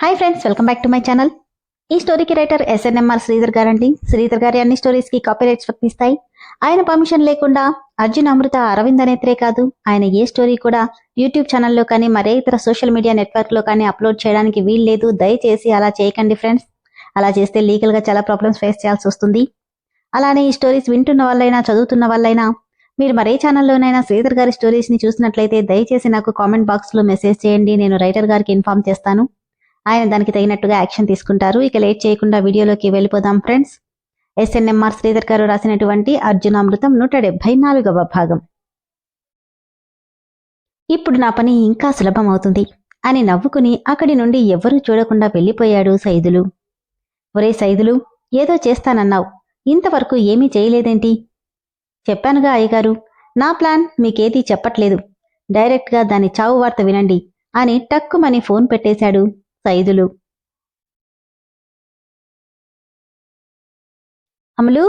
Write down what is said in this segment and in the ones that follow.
Hi friends welcome back to my channel ఈ స్టోరీకి writer SNMR Sridhar గారండి. శ్రీధర్ గారి అన్ని స్టోరీస్కి కాపీరైట్స్ వర్తిస్తాయి. ఆయన పర్మిషన్ లేకుండా అర్జున్ అమృత అరవింద్ అనేత్రే కాదు ఆయన ఏ స్టోరీ కూడా యూట్యూబ్ ఛానల్లో కానీ మరే ఇతర సోషల్ మీడియా నెట్వర్క్లో కానీ అప్లోడ్ చేయడానికి వీల్లేదు దయచేసి అలా చేయకండి ఫ్రెండ్స్ అలా చేస్తే లీగల్గా చాలా ప్రాబ్లమ్స్ ఫేస్ చేయాల్సి వస్తుంది. అలానే ఈ స్టోరీస్ వింటున్న వాళ్ళైనా చదువుతున్న వాళ్ళైనా మీరు మరే ఛానల్లోనైనా శ్రీధర్ గారి స్టోరీస్ని చూసినట్లయితే దయచేసి నాకు కామెంట్ బాక్స్లో మెసేజ్ చేయండి. నేను రైటర్ గారికి ఇన్ఫార్మ్ చేస్తాను. ఆయన దానికి తగినట్టుగా యాక్షన్ తీసుకుంటారు. ఇక లేట్ చేయకుండా వీడియోలోకి వెళ్ళిపోదాం ఫ్రెండ్స్. ఎస్ఎన్ఎంఆర్ శ్రీధర్ గారు రాసినటువంటి అర్జునామృతం నూట డెబ్బై నాలుగవ భాగం. ఇప్పుడు నా పని ఇంకా సులభం అవుతుంది అని నవ్వుకుని అక్కడి నుండి ఎవ్వరూ చూడకుండా వెళ్ళిపోయాడు సైదులు. ఒరే సైదులు ఏదో చేస్తానన్నావు. ఇంతవరకు ఏమీ చేయలేదేంటి? చెప్పానుగా అయ్యగారు నా ప్లాన్ మీకేదీ చెప్పట్లేదు. డైరెక్ట్గా దాని చావు వార్త వినండి అని టక్కుమని ఫోన్ పెట్టేశాడు. సైదులు అమలు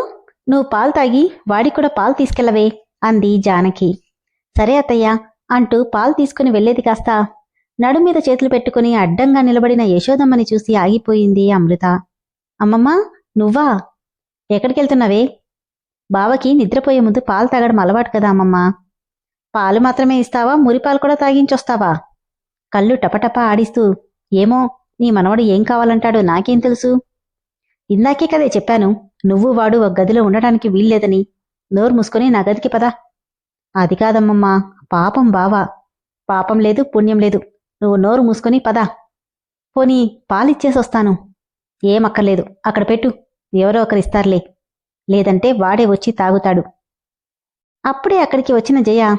నువ్వు పాలు తాగి వాడికి కూడా పాలు తీసుకెళ్ళవే అంది జానకి. సరే అత్తయ్య అంటూ పాలు తీసుకుని వెళ్ళేది కాస్త నడుమీద చేతులు పెట్టుకుని అడ్డంగా నిలబడిన యశోదమ్మని చూసి ఆగిపోయింది అమృత. అమ్మమ్మ నువ్వా? ఎక్కడికెళ్తున్నావే? బావకి నిద్రపోయే ముందు పాలు తాగడం అలవాటు కదా అమ్మమ్మ. పాలు మాత్రమే ఇస్తావా? మురిపాలు కూడా తాగించొస్తావా? కళ్ళు టపటప ఆడిస్తూ ఏమో నీ మనవడు ఏం కావాలంటాడో నాకేం తెలుసు? ఇందాకే కదే చెప్పాను నువ్వు వాడు ఒక గదిలో ఉండటానికి వీల్లేదని. నోరు మూసుకొని నా గదికి పదా. అది కాదమ్మమ్మా పాపం బావా. పాపం లేదు పుణ్యం లేదు. నువ్వు నోరు మూసుకొని పదా. పోనీ పాలిచ్చేసొస్తాను. ఏమక్కర్లేదు అక్కడ పెట్టు. ఎవరో ఒకరిస్తారులే లేదంటే వాడే వచ్చి తాగుతాడు. అప్పుడే అక్కడికి వచ్చిన జయ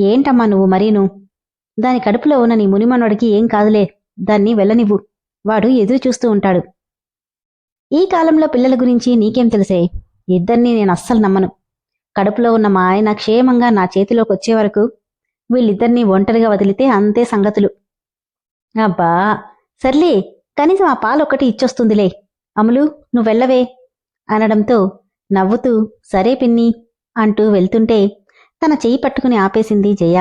ఏంటమ్మా నువ్వు మరీను? దాని కడుపులో ఉన్న నీ మునిమనోడికి ఏం కాదులే. దాన్ని వెళ్ళనివ్వు. వాడు ఎదురు చూస్తూ ఉంటాడు. ఈ కాలంలో పిల్లల గురించి నీకేం తెలిసే? ఇద్దరిని నేను అస్సలు నమ్మను. కడుపులో ఉన్న మా ఆయన క్షేమంగా నా చేతిలోకి వచ్చే వరకు వీళ్ళిద్దరినీ ఒంటరిగా వదిలితే అంతే సంగతులు. అబ్బా! సర్లే కనీసం ఆ పాలు ఒకటి ఇచ్చొస్తుందిలే. అమలు నువ్వెళ్ళవే అనడంతో నవ్వుతూ సరే పిన్ని అంటూ వెళ్తుంటే తన చెయ్యి పట్టుకుని ఆపేసింది జయ.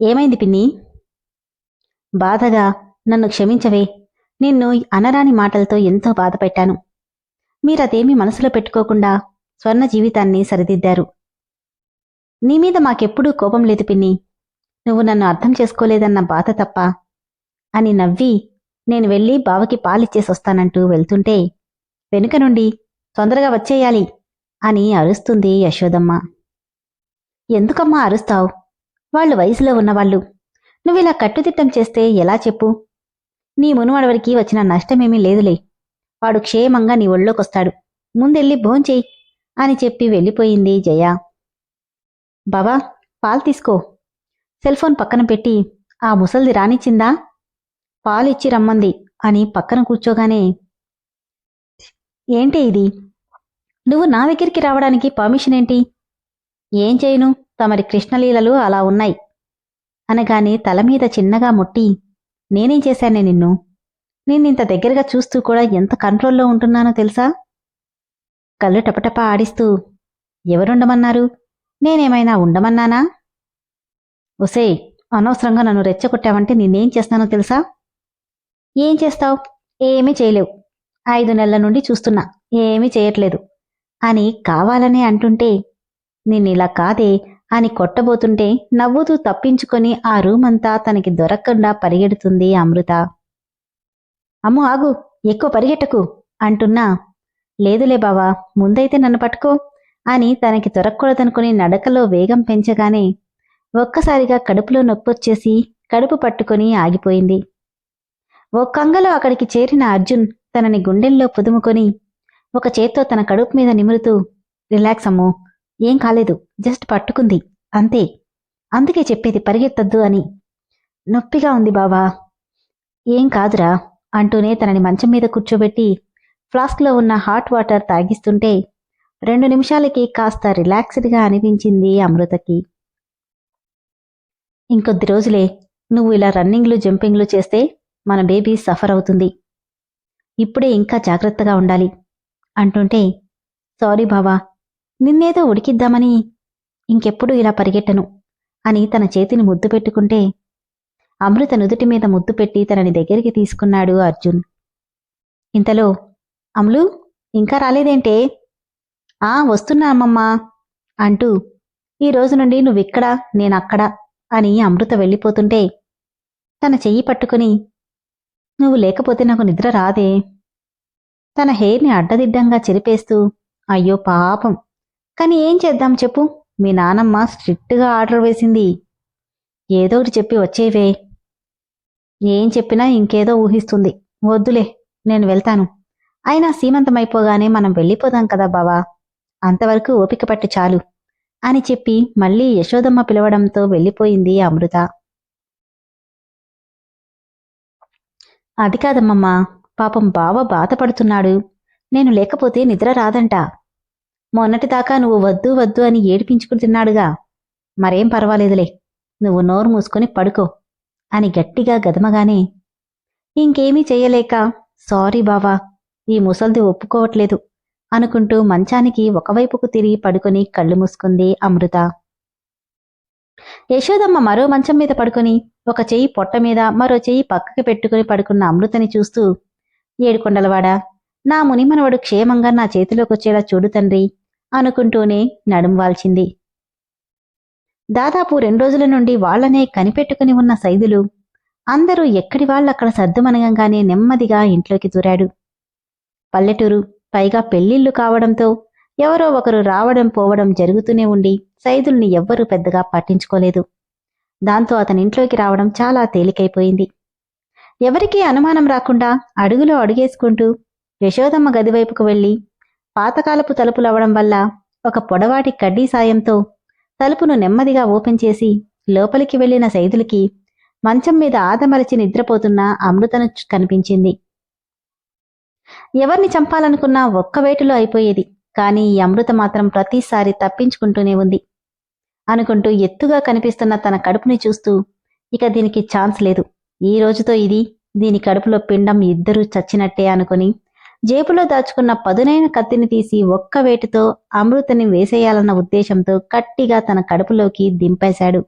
ఏమైంది పిన్ని? బాధగా నన్ను క్షమించవే. నిన్ను అనరాని మాటలతో ఎంతో బాధపెట్టాను. మీరదేమీ మనసులో పెట్టుకోకుండా స్వర్ణ జీవితాన్ని సరిదిద్దారు. నీ మీద మాకెప్పుడూ కోపం లేదు పిన్ని. నువ్వు నన్ను అర్థం చేసుకోలేదన్న బాధ తప్ప. అని నవ్వి నేను వెళ్ళి బావకి పాలిచ్చేసొస్తానంటూ వెళ్తుంటే వెనుక నుండి తొందరగా వచ్చేయాలి అని అరుస్తుంది యశోదమ్మ. ఎందుకమ్మా అరుస్తావు? వాళ్ళు వయసులో ఉన్నవాళ్ళు. నువ్విలా కట్టుదిట్టం చేస్తే ఎలా చెప్పు? నీ మునువడవరికి వచ్చిన నష్టమేమీ లేదులే. వాడు క్షేమంగా నీ ఒళ్ళోకొస్తాడు. ముందెళ్ళి భోంచేయి అని చెప్పి వెళ్ళిపోయింది జయ. బావా పాలు తీసుకో. సెల్ ఫోన్ పక్కన పెట్టి ఆ ముసల్ది రానిచ్చిందా? పాలు ఇచ్చి రమ్మంది అని పక్కన కూర్చోగానే ఏంటి ఇది? నువ్వు నా దగ్గరికి రావడానికి పర్మిషన్ ఏంటి? ఏం చేయను? తమరి కృష్ణలీలలు అలా ఉన్నాయి. అనగానే తల మీద చిన్నగా ముట్టి నేనేం చేశానే నిన్ను? నిన్నింత దగ్గరగా చూస్తూ కూడా ఎంత కంట్రోల్లో ఉంటున్నానో తెలుసా? కళ్ళు టపటప ఆడిస్తూ ఎవరుండమన్నారు? నేనేమైనా ఉండమన్నానా? ఒసే అనవసరంగా నన్ను రెచ్చగొట్టావంటే నిన్నేం చేస్తానో తెలుసా? ఏం చేస్తావు? ఏమీ చేయలేవు. ఐదు నెలల నుండి చూస్తున్నా ఏమీ చేయట్లేదు. అని కావాలనే అంటుంటే నిన్నిలా కాదే అని కొట్టబోతుంటే నవ్వుతూ తప్పించుకొని ఆ రూమంతా తనకి దొరకకుండా పరిగెడుతుంది అమృత. అమ్ము ఆగు ఎక్కువ పరిగెట్టకు అంటున్నా. లేదులే బావా ముందైతే నన్ను పట్టుకో అని తనకి దొరకకూడదనుకుని నడకలో వేగం పెంచగానే ఒక్కసారిగా కడుపులో నొప్పొచ్చేసి కడుపు పట్టుకొని ఆగిపోయింది. ఓ కంగలో అక్కడికి చేరిన అర్జున్ తనని గుండెల్లో పుదుముకొని ఒక చేత్తో తన కడుపు మీద నిమురుతూ రిలాక్స్ అమ్మో ఏం కాలేదు జస్ట్ పట్టుకుంది అంతే. అందుకే చెప్పేది పరిగెత్తద్దు అని. నొప్పిగా ఉంది బావా. ఏం కాదురా అంటూనే తనని మంచం మీద కూర్చోబెట్టి ఫ్లాస్క్లో ఉన్న హాట్ వాటర్ తాగిస్తుంటే రెండు నిమిషాలకి కాస్త రిలాక్స్డ్గా అనిపించింది అమృతకి. ఇంకొద్ది రోజులే నువ్వు ఇలా రన్నింగ్లు జంపింగ్లు చేస్తే మన బేబీ సఫర్ అవుతుంది. ఇప్పుడే ఇంకా జాగ్రత్తగా ఉండాలి అంటుంటే సారీ బావా నిన్నేదో ఉడికిద్దామని ఇంకెప్పుడు ఇలా పరిగెట్టను అని తన చేతిని ముద్దు పెట్టుకుంటే అమృత నుదుటి మీద ముద్దు పెట్టి తనని దగ్గరికి తీసుకున్నాడు అర్జున్. ఇంతలో అమ్లు ఇంకా రాలేదేంటే? ఆ వస్తున్నా అమ్మమ్మా అంటూ ఈ రోజు నుండి నువ్విక్కడ నేనక్కడ అని అమృత వెళ్ళిపోతుంటే తన చెయ్యి పట్టుకుని నువ్వు లేకపోతే నాకు నిద్ర రాదే. తన హెయిర్ని అడ్డదిడ్డంగా చెరిపేస్తూ అయ్యో పాపం. కానీ ఏం చేద్దాం చెప్పు. మీ నానమ్మ స్ట్రిక్ట్గా ఆర్డర్ వేసింది. ఏదో ఒకటి చెప్పి వచ్చేవే. ఏం చెప్పినా ఇంకేదో ఊహిస్తుంది. వద్దులే నేను వెళ్తాను. అయినా సీమంతమైపోగానే మనం వెళ్ళిపోదాం కదా బావా. అంతవరకు ఓపిక పట్టు చాలు అని చెప్పి మళ్ళీ యశోదమ్మ పిలవడంతో వెళ్ళిపోయింది అమృత. అది కాదమ్మమ్మా పాపం బావ బాధపడుతున్నాడు. నేను లేకపోతే నిద్ర రాదంట. మొన్నటిదాకా నువ్వు వద్దు వద్దు అని ఏడిపించుకుని తిన్నాడుగా మరేం పర్వాలేదులే. నువ్వు నోరు మూసుకొని పడుకో అని గట్టిగా గదమగానే ఇంకేమీ చెయ్యలేక సారీ బావా ఈ ముసల్ది ఒప్పుకోవట్లేదు అనుకుంటూ మంచానికి ఒకవైపుకు తిరిగి పడుకుని కళ్ళు మూసుకుంది అమృత. యశోదమ్మ మరో మంచం మీద పడుకుని ఒక చెయ్యి పొట్ట మీద మరో చెయ్యి పక్కకి పెట్టుకుని పడుకున్న అమృతని చూస్తూ ఏడుకొండలవాడా నా మునిమనవడు క్షేమంగా నా చేతిలోకి వచ్చేలా చూడు తండ్రి అనుకుంటూనే నడుం వాల్చింది. దాదాపు రెండు రోజుల నుండి వాళ్ళనే కనిపెట్టుకుని ఉన్న సైదులు అందరూ ఎక్కడి వాళ్ళక్కడ సర్దుమనగంగానే నెమ్మదిగా ఇంట్లోకి దూరాడు. పల్లెటూరు పైగా పెళ్ళిళ్ళు కావడంతో ఎవరో ఒకరు రావడం పోవడం జరుగుతూనే ఉండి సైదుల్ని ఎవ్వరూ పెద్దగా పట్టించుకోలేదు. దాంతో అతని ఇంట్లోకి రావడం చాలా తేలికైపోయింది. ఎవరికీ అనుమానం రాకుండా అడుగులో అడుగేసుకుంటూ యశోదమ్మ గదివైపుకు వెళ్ళి పాతకాలపు తలుపులవ్వడం వల్ల ఒక పొడవాటి కడ్డీ సాయంతో తలుపును నెమ్మదిగా ఓపెన్ చేసి లోపలికి వెళ్ళిన సైదులకి మంచం మీద ఆదమరచి నిద్రపోతున్న అమృతను కనిపించింది. ఎవరిని చంపాలనుకున్నా ఒక్క వేటులో అయిపోయేది కానీ ఈ అమృత మాత్రం ప్రతిసారి తప్పించుకుంటూనే ఉంది. అనుకుంటూ ఎత్తుగా కనిపిస్తున్న తన కడుపుని చూస్తూ ఇక దీనికి ఛాన్స్ లేదు. ఈ రోజుతో ఇది దీని కడుపులో పిండం ఇద్దరూ చచ్చినట్టే అనుకుని జేబులో దాచుకున్న పదునైన కత్తిని తీసి ఒక్క వేటుతో అమృతని వేసేయాలన్న ఉద్దేశంతో గట్టిగా తన కడుపులోకి దింపేశాడు.